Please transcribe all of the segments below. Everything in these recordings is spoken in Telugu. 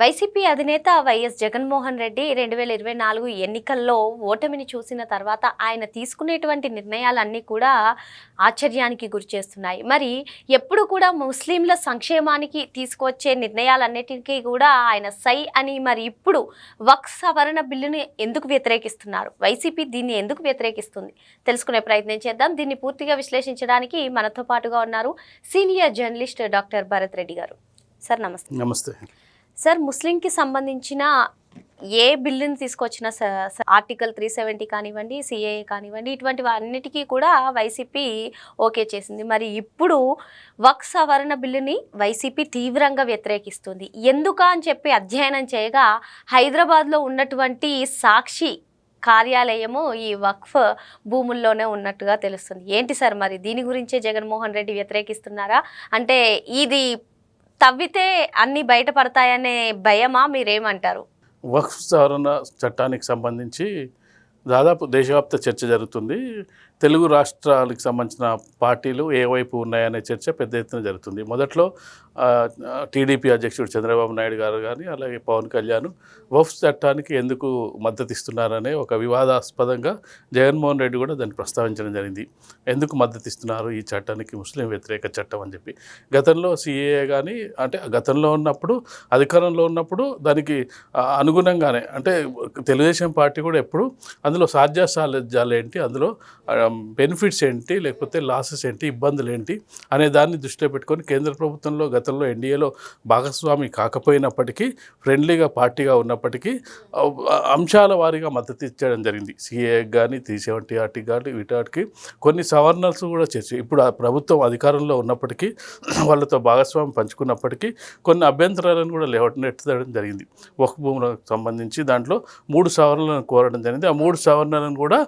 YCP అధినేత వైఎస్ జగన్మోహన్ రెడ్డి రెండు వేల ఇరవై నాలుగు ఎన్నికల్లో ఓటమిని చూసిన తర్వాత ఆయన తీసుకునేటువంటి నిర్ణయాలన్నీ కూడా ఆశ్చర్యానికి గురి చేస్తున్నాయి. మరి ఎప్పుడు కూడా ముస్లింల సంక్షేమానికి తీసుకొచ్చే నిర్ణయాలన్నిటికీ కూడా ఆయన సై అని మరి ఇప్పుడు వక్ సవరణ బిల్లుని ఎందుకు వ్యతిరేకిస్తున్నారు? వైసీపీ దీన్ని ఎందుకు వ్యతిరేకిస్తుంది? తెలుసుకునే ప్రయత్నం చేద్దాం. దీన్ని పూర్తిగా విశ్లేషించడానికి మనతో పాటుగా ఉన్నారు senior journalist doctor Bharat Reddy garu. Sir నమస్తే. నమస్తే. సార్ ముస్లింకి సంబంధించిన ఏ బిల్లుని తీసుకొచ్చిన ఆర్టికల్ త్రీ సెవెంటీ కానివ్వండి సిఏఏ కానివ్వండి ఇటువంటి అన్నిటికీ కూడా వైసీపీ ఓకే చేసింది. మరి ఇప్పుడు వక్ సవరణ బిల్లుని వైసీపీ తీవ్రంగా వ్యతిరేకిస్తుంది. ఎందుక అని చెప్పి అధ్యయనం చేయగా హైదరాబాద్లో ఉన్నటువంటి సాక్షి కార్యాలయము ఈ వక్ఫ్ భూముల్లోనే ఉన్నట్టుగా తెలుస్తుంది. ఏంటి సార్ మరి? దీని గురించే జగన్మోహన్ రెడ్డి వ్యతిరేకిస్తున్నారా? అంటే ఇది తవ్వితే అన్ని బయటపడతాయనే భయమా మీరేమంటారు? వక్ఫ్ సవరణ చట్టానికి సంబంధించి దాదాపు దేశవ్యాప్త చర్చ జరుగుతుంది. తెలుగు రాష్ట్రాలకు సంబంధించిన పార్టీలు ఏ వైపు ఉన్నాయనే చర్చ పెద్ద ఎత్తున జరుగుతుంది. మొదట్లో టీడీపీ అధ్యక్షుడు చంద్రబాబు నాయుడు గారు కానీ అలాగే పవన్ కళ్యాణ్ వఫ్ చట్టానికి ఎందుకు మద్దతు ఇస్తున్నారనే ఒక వివాదాస్పదంగా జగన్మోహన్ రెడ్డి కూడా దాన్ని ప్రస్తావించడం జరిగింది. ఎందుకు మద్దతు ఇస్తున్నారు ఈ చట్టానికి? ముస్లిం వ్యతిరేక చట్టం అని చెప్పి. గతంలో సిఏఏ కానీ అంటే గతంలో ఉన్నప్పుడు అధికారంలో ఉన్నప్పుడు దానికి అనుగుణంగానే అంటే తెలుగుదేశం పార్టీ కూడా ఎప్పుడు అందులో సాధ్యాసాధ్యాలు ఏంటి? అందులో Um, బెనిఫిట్స్ ఏంటి లేకపోతే లాసెస్ ఏంటి ఇబ్బందులు ఏంటి అనే దాన్ని దృష్టిలో పెట్టుకొని కేంద్ర ప్రభుత్వంలో గతంలో ఎన్డీఏలో భాగస్వామి కాకపోయినప్పటికీ ఫ్రెండ్లీగా పార్టీగా ఉన్నప్పటికీ అంశాల వారీగా మద్దతు ఇచ్చడం జరిగింది. సిఏ కానీ త్రీ సెవెంటీ ఆర్టీ కానీ వీటాటికి కొన్ని సవరణలు కూడా చేసి ఇప్పుడు ఆ ప్రభుత్వం అధికారంలో ఉన్నప్పటికీ వాళ్ళతో భాగస్వామి పంచుకున్నప్పటికీ కొన్ని అభ్యంతరాలను కూడా లేవనెత్తడం జరిగింది. ఒక భూములకు సంబంధించి దాంట్లో మూడు సవరణలను కోరడం జరిగింది. ఆ మూడు సవరణలను కూడా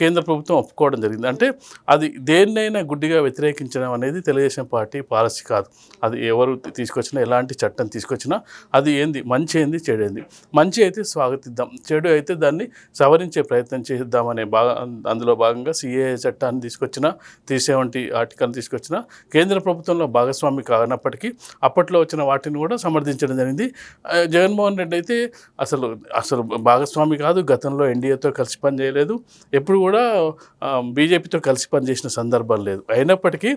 కేంద్ర ప్రభుత్వం ఒప్పుకోవడం జరిగింది. అంటే అది దేన్నైనా గుడ్డిగా వ్యతిరేకించడం అనేది తెలుగుదేశం పార్టీ పాలసీ కాదు. అది ఎవరు తీసుకొచ్చినా ఎలాంటి చట్టం తీసుకొచ్చినా అది ఏంది? మంచి ఏంది? చెడు ఏంది? మంచి అయితే స్వాగతిద్దాం. చెడు అయితే దాన్ని సవరించే ప్రయత్నం చేద్దామనే భాగ అందులో భాగంగా సిఏ చట్టాన్ని తీసుకొచ్చిన త్రీ సెవెంటీ ఆర్టికల్ తీసుకొచ్చిన కేంద్ర ప్రభుత్వంలో భాగస్వామి కానప్పటికీ అప్పట్లో వచ్చిన వాటిని కూడా సమర్థించడం జరిగింది. జగన్మోహన్ రెడ్డి అయితే అసలు అసలు భాగస్వామి కాదు. గతంలో ఎన్డీఏతో కలిసి పనిచేయలేదు. ఎప్పుడు కూడా బీజేపీతో కలిసి పనిచేసిన సందర్భం లేదు. అయినప్పటికీ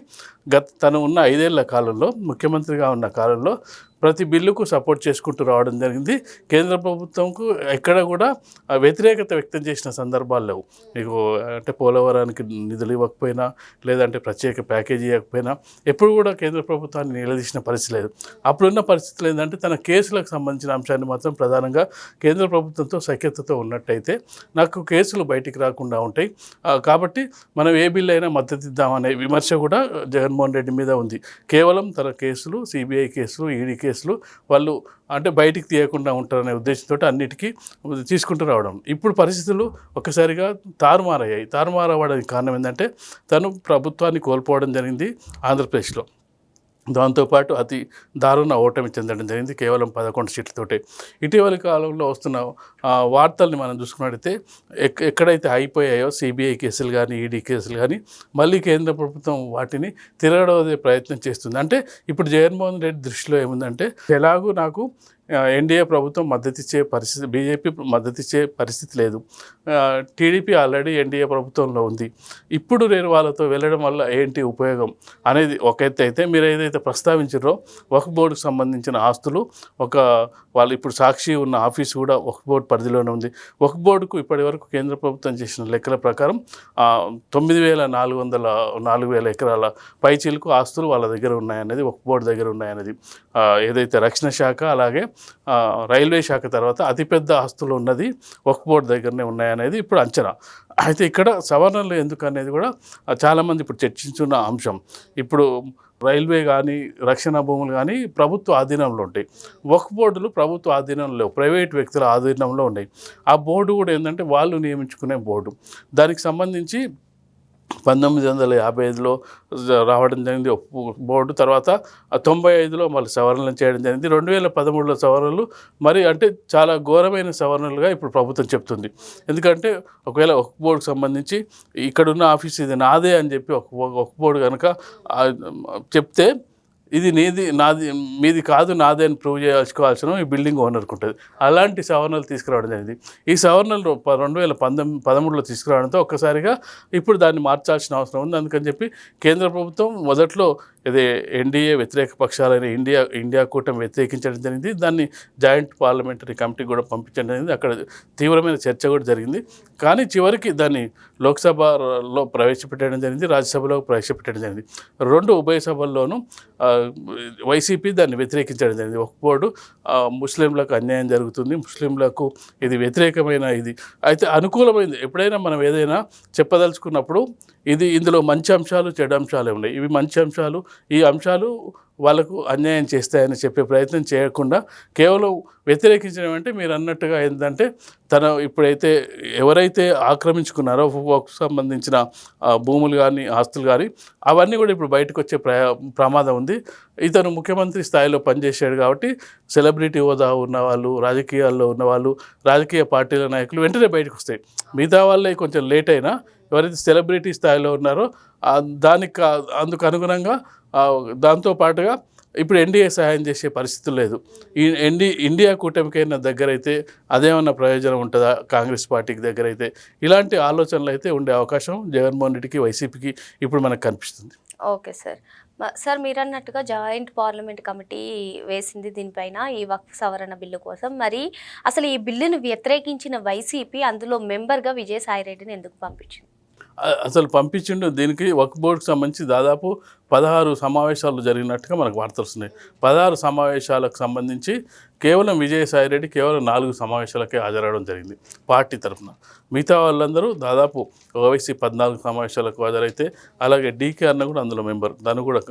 గత తను ఉన్న ఐదేళ్ళ కాలంలో ముఖ్యమంత్రిగా ఉన్న కాలంలో ప్రతి బిల్లుకు సపోర్ట్ చేసుకుంటూ రావడం జరిగింది. కేంద్ర ప్రభుత్వంకు ఎక్కడ కూడా వ్యతిరేకత వ్యక్తం చేసిన సందర్భాలు లేవు. మీకు అంటే పోలవరానికి నిధులు ఇవ్వకపోయినా లేదంటే ప్రత్యేక ప్యాకేజీ ఇవ్వకపోయినా ఎప్పుడు కూడా కేంద్ర ప్రభుత్వాన్ని నిలదీసిన పరిస్థితి లేదు. అప్పుడున్న పరిస్థితులు ఏంటంటే తన కేసులకు సంబంధించిన అంశాన్ని మాత్రం ప్రధానంగా కేంద్ర ప్రభుత్వంతో సఖ్యతతో ఉన్నట్టయితే నాకు కేసులు బయటికి రాకుండా ఉంటాయి. కాబట్టి మనం ఏ బిల్లు అయినా మద్దతు ఇద్దామనే విమర్శ కూడా జగన్మోహన్ రెడ్డి మీద ఉంది. కేవలం తన కేసులు సిబిఐ కేసులు ఈడీ కేసులు కేసులు వాళ్ళు అంటే బయటికి తీయకుండా ఉంటారనే ఉద్దేశంతో అన్నిటికీ తీసుకుంటూ రావడం. ఇప్పుడు పరిస్థితులు ఒక్కసారిగా తారుమారయ్యాయి. తారుమారు అవ్వడానికి కారణం ఏంటంటే తను ప్రభుత్వాన్ని కోల్పోవడం జరిగింది ఆంధ్రప్రదేశ్లో. దాంతోపాటు అతి దారుణ ఓటమి చెందడం జరిగింది. కేవలం పదకొండు సీట్లతోటే. ఇటీవలి కాలంలో వస్తున్న వార్తల్ని మనం చూసుకున్నట్టయితే ఎక్ ఎక్కడైతే అయిపోయాయో సిబిఐ కేసులు కానీ ఈడీ కేసులు కానీ మళ్ళీ కేంద్ర ప్రభుత్వం వాటిని తిరగడవదే ప్రయత్నం చేస్తుంది. అంటే ఇప్పుడు జగన్మోహన్ రెడ్డి దృష్టిలో ఏముందంటే ఎలాగూ నాకు ఎన్డీఏ ప్రభుత్వం మద్దతిచ్చే పరిస్థితి బీజేపీ మద్దతిచ్చే పరిస్థితి లేదు. టీడీపీ ఆల్రెడీ ఎన్డీఏ ప్రభుత్వంలో ఉంది. ఇప్పుడు నేను వాళ్ళతో వెళ్ళడం వల్ల ఏంటి ఉపయోగం అనేది ఒక ఎత్తు అయితే మీరు ఏదైతే ప్రస్తావించారో ఒక బోర్డుకు సంబంధించిన ఆస్తులు ఒక వాళ్ళు ఇప్పుడు సాక్షి ఉన్న ఆఫీస్ కూడా ఒక బోర్డు పరిధిలోనే ఉంది. ఒక బోర్డుకు ఇప్పటి వరకు కేంద్ర ప్రభుత్వం చేసిన లెక్కల ప్రకారం తొమ్మిది వేల నాలుగు వందల నాలుగు వేల ఎకరాల పైచీలకు ఆస్తులు వాళ్ళ దగ్గర ఉన్నాయనేది ఒక బోర్డు దగ్గర ఉన్నాయనేది. ఏదైతే రక్షణ శాఖ అలాగే రైల్వే శాఖ తర్వాత అతిపెద్ద ఆస్తులు ఉన్నది ఒక బోర్డు దగ్గరనే ఉన్నాయనేది ఇప్పుడు అంచనా. అయితే ఇక్కడ సవరణలు ఎందుకు అనేది కూడా చాలామంది ఇప్పుడు చర్చించున్న అంశం. ఇప్పుడు రైల్వే కానీ రక్షణ భూములు కానీ ప్రభుత్వ ఆధీనంలో ఉంటాయి. వక్ బోర్డులు ప్రభుత్వ ఆధీనంలో లేవు ప్రైవేట్ వ్యక్తుల ఆధీనంలో ఉన్నాయి. ఆ బోర్డు కూడా ఏంటంటే వాళ్ళు నియమించుకునే బోర్డు. దానికి సంబంధించి పంతొమ్మిది వందల యాభై ఐదులో రావడం జరిగింది. ఒక బోర్డు తర్వాత తొంభై ఐదులో మళ్ళీ సవరణలు చేయడం జరిగింది. రెండు వేల పదమూడులో సవరణలు మరి అంటే చాలా ఘోరమైన సవరణలుగా ఇప్పుడు ప్రభుత్వం చెప్తుంది. ఎందుకంటే ఒకవేళ ఒక బోర్డుకు సంబంధించి ఇక్కడున్న ఆఫీస్ ఇది నాదే అని చెప్పి ఒక ఒక బోర్డు కనుక చెప్తే ఇది నీది నాది మీది కాదు నాదే అని ప్రూవ్ చేసుకోవాల్సిన ఈ బిల్డింగ్ ఓనర్కి ఉంటుంది. అలాంటి సవరణలు తీసుకురావడం జరిగింది. ఈ సవరణలు రెండు వేల పంతొమ్మిది పదమూడులో తీసుకురావడంతో ఒక్కసారిగా ఇప్పుడు దాన్ని మార్చాల్సిన అవసరం ఉంది. అందుకని చెప్పి కేంద్ర ప్రభుత్వం మొదట్లో ఇది ఎన్డీఏ వ్యతిరేక పక్షాలైన ఇండియా ఇండియా కూటమి వ్యతిరేకించడం జరిగింది. దాన్ని జాయింట్ పార్లమెంటరీ కమిటీకి కూడా పంపించడం జరిగింది. అక్కడ తీవ్రమైన చర్చ కూడా జరిగింది. కానీ చివరికి దాన్ని లోక్సభలో ప్రవేశపెట్టడం జరిగింది రాజ్యసభలో ప్రవేశపెట్టడం జరిగింది. రెండు ఉభయ సభల్లోనూ వైసీపీ దాన్ని వ్యతిరేకించడం జరిగింది. ఒక బోర్డు ముస్లింలకు అన్యాయం జరుగుతుంది ముస్లింలకు ఇది వ్యతిరేకమైన ఇది. అయితే అనుకూలమైంది. ఎప్పుడైనా మనం ఏదైనా చెప్పదలుచుకున్నప్పుడు ఇది ఇందులో మంచి అంశాలు చెడు అంశాలు ఉన్నాయి. ఇవి మంచి అంశాలు ఈ అంశాలు వాళ్ళకు అన్యాయం చేస్తాయని చెప్పే ప్రయత్నం చేయకుండా కేవలం వ్యతిరేకించడం అంటే మీరు అన్నట్టుగా ఏంటంటే తన ఇప్పుడైతే ఎవరైతే ఆక్రమించుకున్నారో ఒక సంబంధించిన భూములు కానీ ఆస్తులు కానీ అవన్నీ కూడా ఇప్పుడు బయటకు వచ్చే ప్రమాదం ఉంది. ఇతను ముఖ్యమంత్రి స్థాయిలో పనిచేశాడు కాబట్టి సెలబ్రిటీ హోదా ఉన్న వాళ్ళు రాజకీయాల్లో ఉన్న వాళ్ళు రాజకీయ పార్టీల నాయకులు వెంటనే బయటకు వస్తాయి. మిగతా వాళ్ళే కొంచెం లేట్ అయినా ఎవరైతే సెలబ్రిటీ స్థాయిలో ఉన్నారో దానికి అందుకు అనుగుణంగా దాంతో పాటుగా ఇప్పుడు ఎన్డీఏ సహాయం చేసే పరిస్థితి లేదు. ఈ ఎన్డీ ఇండియా కూటమికైనా దగ్గర అయితే అదేమన్నా ప్రయోజనం ఉంటుందా? కాంగ్రెస్ పార్టీకి దగ్గర అయితే ఇలాంటి ఆలోచనలు అయితే ఉండే అవకాశం జగన్మోహన్ రెడ్డికి వైసీపీకి ఇప్పుడు మనకు కనిపిస్తుంది. Okay sir. సార్ మీరు అన్నట్టుగా జాయింట్ పార్లమెంట్ కమిటీ వేసింది దీనిపైన ఈ వక్ఫ్ సవరణ బిల్లు కోసం. మరి అసలు ఈ బిల్లును వ్యతిరేకించిన వైసీపీ అందులో మెంబర్గా విజయసాయిరెడ్డిని ఎందుకు పంపించింది? అసలు పంపించిండు. దీనికి వక్ బోర్డుకి సంబంధించి దాదాపు పదహారు సమావేశాలు జరిగినట్టుగా మనకు వార్తలు వస్తున్నాయి. పదహారు సమావేశాలకు సంబంధించి కేవలం విజయసాయి రెడ్డి కేవలం నాలుగు సమావేశాలకే హాజరవడం జరిగింది పార్టీ తరఫున. మిగతా వాళ్ళందరూ దాదాపు ఓవైసీ పద్నాలుగు సమావేశాలకు హాజరైతే అలాగే డీకే అన్న కూడా అందులో మెంబర్ తను కూడా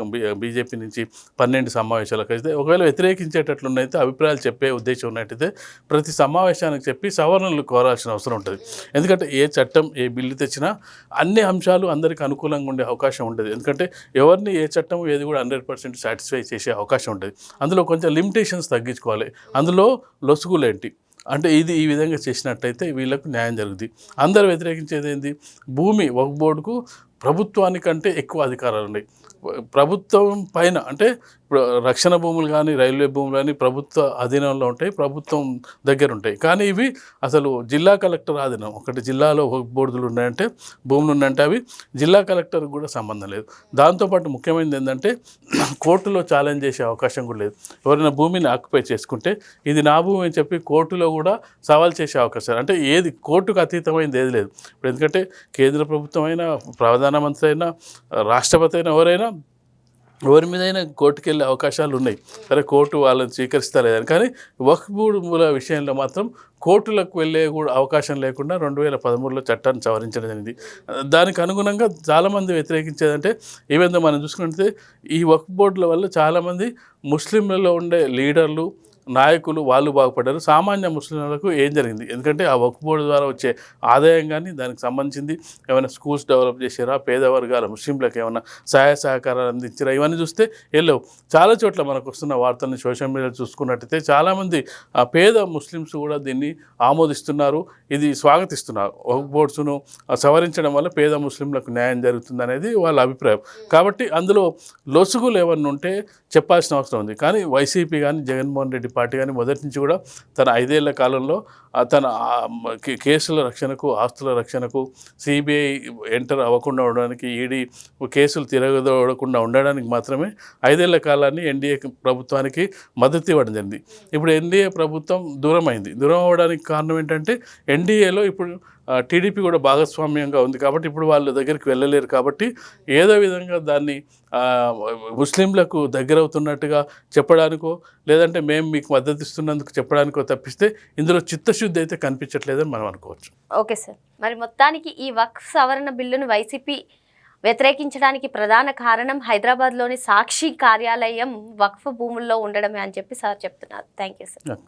బీజేపీ నుంచి పన్నెండు సమావేశాలకు అయితే ఒకవేళ వ్యతిరేకించేటట్లున్నైతే అభిప్రాయాలు చెప్పే ఉద్దేశం ఉన్నట్టయితే ప్రతి సమావేశానికి చెప్పి సవరణలు కోరాల్సిన అవసరం ఉంటుంది. ఎందుకంటే ఏ చట్టం ఏ బిల్లు తెచ్చినా అన్ని అంశాలు అందరికీ అనుకూలంగా ఉండే అవకాశం ఉంటుంది ఎందుకంటే ఎవరిని ఏ చట్టం ఏది కూడా హండ్రెడ్ పర్సెంట్ సాటిస్ఫై చేసే అవకాశం ఉంటుంది. అందులో కొంచెం లిమిటేషన్స్ తగ్గించుకోవాలి. అందులో లొసుగులేంటి? అంటే ఇది ఈ విధంగా చేసినట్టయితే వీళ్ళకు న్యాయం జరుగుతుంది అందరు వ్యతిరేకించేది ఏంది? భూమి ఒక బోర్డుకు ప్రభుత్వానికంటే ఎక్కువ అధికారాలు ఉన్నాయి. ప్రభుత్వం పైన అంటే రక్షణ భూములు కానీ రైల్వే భూములు కానీ ప్రభుత్వ అధీనంలో ఉంటాయి ప్రభుత్వం దగ్గర ఉంటాయి. కానీ ఇవి అసలు జిల్లా కలెక్టర్ ఆధీనం. ఒకటి జిల్లాలో బోర్డులు ఉన్నాయంటే భూములు ఉన్నాయంటే అవి జిల్లా కలెక్టర్కి కూడా సంబంధం లేదు. దాంతోపాటు ముఖ్యమైనది ఏంటంటే కోర్టులో ఛాలెంజ్ చేసే అవకాశం కూడా లేదు. ఎవరైనా భూమిని ఆక్యుపై చేసుకుంటే ఇది నా భూమి అని చెప్పి కోర్టులో కూడా సవాల్ చేసే అవకాశాలు అంటే ఏది కోర్టుకు అతీతమైనది ఏది లేదు. ఇప్పుడు ఎందుకంటే కేంద్ర ప్రభుత్వం అయినా ప్రధానమంత్రి అయినా రాష్ట్రపతి అయినా ఎవరైనా ఎవరి మీదైనా కోర్టుకు వెళ్ళే అవకాశాలు ఉన్నాయి సరే కోర్టు వాళ్ళని స్వీకరిస్తలేదని కానీ వక్ఫ్ భూముల విషయంలో మాత్రం కోర్టులకు వెళ్ళే కూడా అవకాశం లేకుండా రెండు వేల పదమూడులో చట్టాన్ని సవరించడం జరిగింది. దానికి అనుగుణంగా చాలామంది వ్యతిరేకించేదంటే ఈవెన్ మనం చూసుకుంటే ఈ వక్ఫ్ బోర్డుల వల్ల చాలామంది ముస్లింలలో ఉండే లీడర్లు నాయకులు వాళ్ళు బాగుపడ్డారు. సామాన్య ముస్లింలకు ఏం జరిగింది? ఎందుకంటే ఆ వక్ఫ్ బోర్డు ద్వారా వచ్చే ఆదాయం కానీ దానికి సంబంధించింది ఏమైనా స్కూల్స్ డెవలప్ చేసారా పేద వర్గాల ముస్లింలకు ఏమైనా సహాయ సహకారాలు అందించారా? ఇవన్నీ చూస్తే వెళ్ళవు చాలా చోట్ల మనకు వస్తున్న వార్తలను సోషల్ మీడియా చూసుకున్నట్టయితే చాలామంది ఆ పేద ముస్లిమ్స్ కూడా దీన్ని ఆమోదిస్తున్నారు. ఇది స్వాగతిస్తున్నారు. వక్ఫ్ బోర్డ్స్ను సవరించడం వల్ల పేద ముస్లింలకు న్యాయం జరుగుతుంది అనేది వాళ్ళ అభిప్రాయం. కాబట్టి అందులో లొసుగులు ఏమన్నా ఉంటే చెప్పాల్సిన అవసరం ఉంది. కానీ వైసీపీ కానీ జగన్మోహన్ రెడ్డి పార్టీ కానీ మొదటి నుంచి కూడా తన ఐదేళ్ళ కాలంలో తన కేసుల రక్షణకు ఆస్తుల రక్షణకు సిబిఐ ఎంటర్ అవ్వకుండా ఉండడానికి ఈడీ కేసులు తిరగదోడకుండా ఉండడానికి మాత్రమే ఐదేళ్ళ కాలాన్ని ఎన్డీఏ ప్రభుత్వానికి మద్దతు ఇవ్వడం జరిగింది. ఇప్పుడు ఎన్డీఏ ప్రభుత్వం దూరం అయింది దూరం అవ్వడానికి కారణం ఏంటంటే ఎన్డీఏలో ఇప్పుడు టీడీపీ కూడా భాగస్వామ్యంగా ఉంది కాబట్టి ఇప్పుడు వాళ్ళ దగ్గరికి వెళ్ళలేరు కాబట్టి ఏదో విధంగా దాన్ని ముస్లింలకు దగ్గర అవుతున్నట్టుగా చెప్పడానికో లేదంటే మేము మీకు మద్దతు ఇస్తున్నందుకు చెప్పడానికో తప్పిస్తే ఇందులో చిత్తశుద్ధి అయితే కనిపించట్లేదని మనం అనుకోవచ్చు. Okay sir. మరి మొత్తానికి ఈ వక్ఫ్ సవరణ బిల్లును వైసీపీ వ్యతిరేకించడానికి ప్రధాన కారణం హైదరాబాద్లోని సాక్షి కార్యాలయం వక్ఫ్ భూముల్లో ఉండడమే అని చెప్పి సార్ చెప్తున్నారు. Thank you. సార్